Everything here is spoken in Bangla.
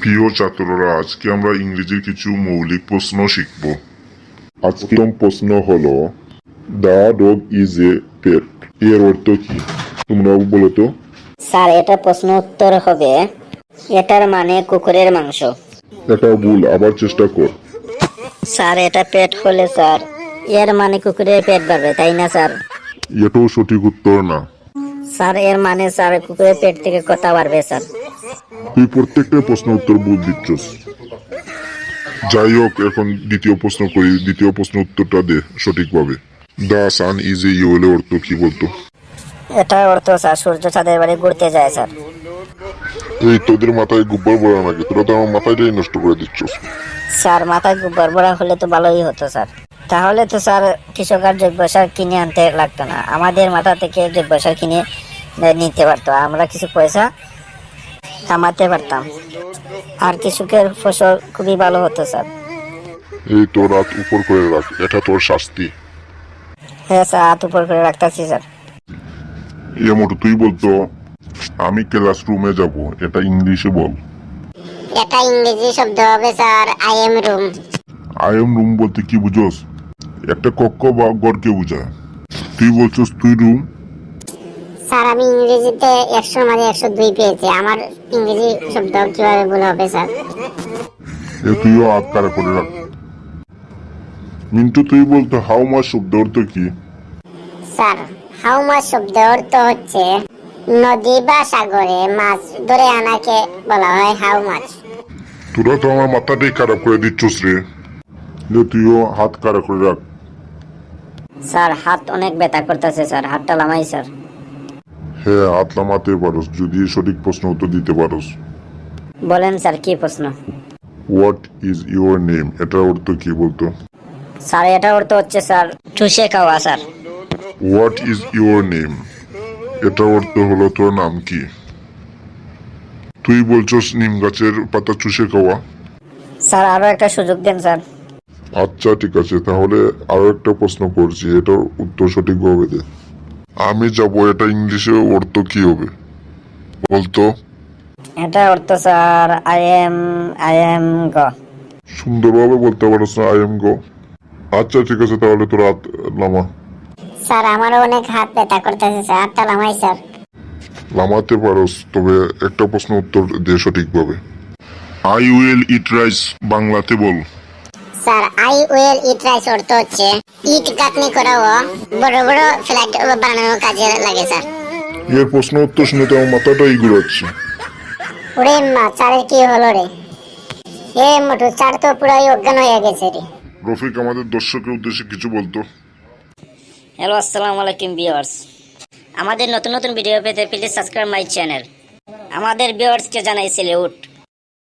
প্রিয় ছাত্ররা আজকে আমরা ইংরেজির কিছু মৌলিক প্রশ্ন শিখব। আজকে প্রথম প্রশ্ন হলো the dog is a pet এর অর্থ কি? তোমরা বলো তো। স্যার এটা প্রশ্ন উত্তর হবে এটার মানে কুকুরের মাংস। এটা ভুল আবার চেষ্টা কর। স্যার এটা পেট হলে স্যার এর মানে কুকুরের পেট বাড়বে তাই না স্যার? এটাও সঠিক উত্তর না। স্যার এর মানে স্যার কুকুরের পেট থেকে কথা বাড়বে স্যার। তুই প্রত্যেকটা প্রশ্ন উত্তর ভুল দিচ্ছস। যাই হোক এখন দ্বিতীয় প্রশ্ন করি। দ্বিতীয় প্রশ্ন উত্তরটা দে সঠিকভাবে। দ্য সান ইজ এ ইউলে অর্থ কি বলতো? এটা অর্থ স্যার সূর্য চাঁদের বাড়ি ঘুরতে যায় স্যার। এই তোদের মাথায় গুব্বার বড় নাকি? তোরা তো আমার মাথাটাই নষ্ট করে দিচ্ছস। স্যার মাথায় গোবর ভরা হলে তো ভালোই হতো স্যার। তাহলে তো স্যার কৃষক আর জৈব সার কিনে আনতে লাগতো না। আমাদের মাথা থেকে জৈব সার কিনে নিতে পারতো। আমরা কিছু পয়সা কামাতে পারতাম। আর কৃষকের ফসল খুবই ভালো হতো স্যার। এই তোর রাত উপর করে রাখ এটা তোর শাস্তি। হ্যাঁ স্যার হাত উপর করে রাখতেছি স্যার। এমন তুই বলতো আমি ক্লাসরুমে যাব এটা ইংলিশে বল। এটা ইংরেজি শব্দ হবে sir I am room I am room বলতে কি বুঝোস? একটা কক্ষ বা ঘরকে বোঝায়। তুই বলছস তুই রুম স্যার আমি ইংরেজিতে একশোর মাঝে একশো দুই পেয়েছি। আমার ইংরেজি শব্দ কীভাবে ভুল হবে স্যার? এ তুইও হাত করে রাখ। মিন্টু তুই বলতো হাউ মাস শব্দ অর্থ কি? স্যার হাউ মাছ শব্দ অর্থ হচ্ছে নদী বা সাগরে মাছ ধরে আনাকে বলা হয় হাউ মাছ। তোরা তো আমার মাথাটাই খারাপ করে দিচ্ছস রে। এ তুইও হাত কারা করে রাখ। স্যার হাত অনেক ব্যথা করতেছে স্যার। হাতটা লামাই স্যার। হ্যাঁ হাত লামাতে পারোস যদি সঠিক প্রশ্ন উত্তর দিতে পারোস। বলেন স্যার কি প্রশ্ন? হোয়াট ইজ ইউর নেম এটার অর্থ কি বলতো? স্যার এটা অর্থ হচ্ছে স্যার চুষে খাওয়া sir. What is your name এটার অর্থ হলো তোর নাম কি? তুই বলছস নিম গাছের পাতা চুষে খাওয়া? স্যার আরও একটা সুযোগ দেন স্যার। আচ্ছা ঠিক আছে তাহলে আরও একটা প্রশ্ন করছি এটার উত্তর সঠিকভাবে দে। আমি যাব এটা ইংলিশে অর্থ কি হবে? বলতো। এটা অর্থ sir I am I am গ সুন্দরভাবে বলতে পারছ না আই এম গো আচ্ছা ঠিক আছে তাহলে তোর হাত লামা। স্যার আমারও অনেক হাত ব্যথা করতেছে স্যার। হাতটা লামাই স্যার। লামাতে পারস তবে একটা প্রশ্ন উত্তর দে সঠিকভাবে। আই উইল ইট রাইস বাংলাতে বল। Sir I will eat rice অর্থ হচ্ছে ইট গাঁথনি করাও বড় বড় ফ্ল্যাট বানানোর কাজে লাগে স্যার। এর প্রশ্ন উত্তর শুনে তো আমার মাথাটাই ঘুরাচ্ছে। ওরে মা চারের কি হলো রে? এ মোটু চার তো পুরাই অজ্ঞান হয়ে গেছে রে। রফিক আমাদের দর্শকের উদ্দেশ্যে কিছু বলতো। হ্যালো আসসালামু আলাইকুম ভিউয়ার্স। আমাদের নতুন নতুন ভিডিও পেতে প্লিজ সাবস্ক্রাইব মাই চ্যানেল আমাদের ভিউয়ার্সকে জানাই সেলিউট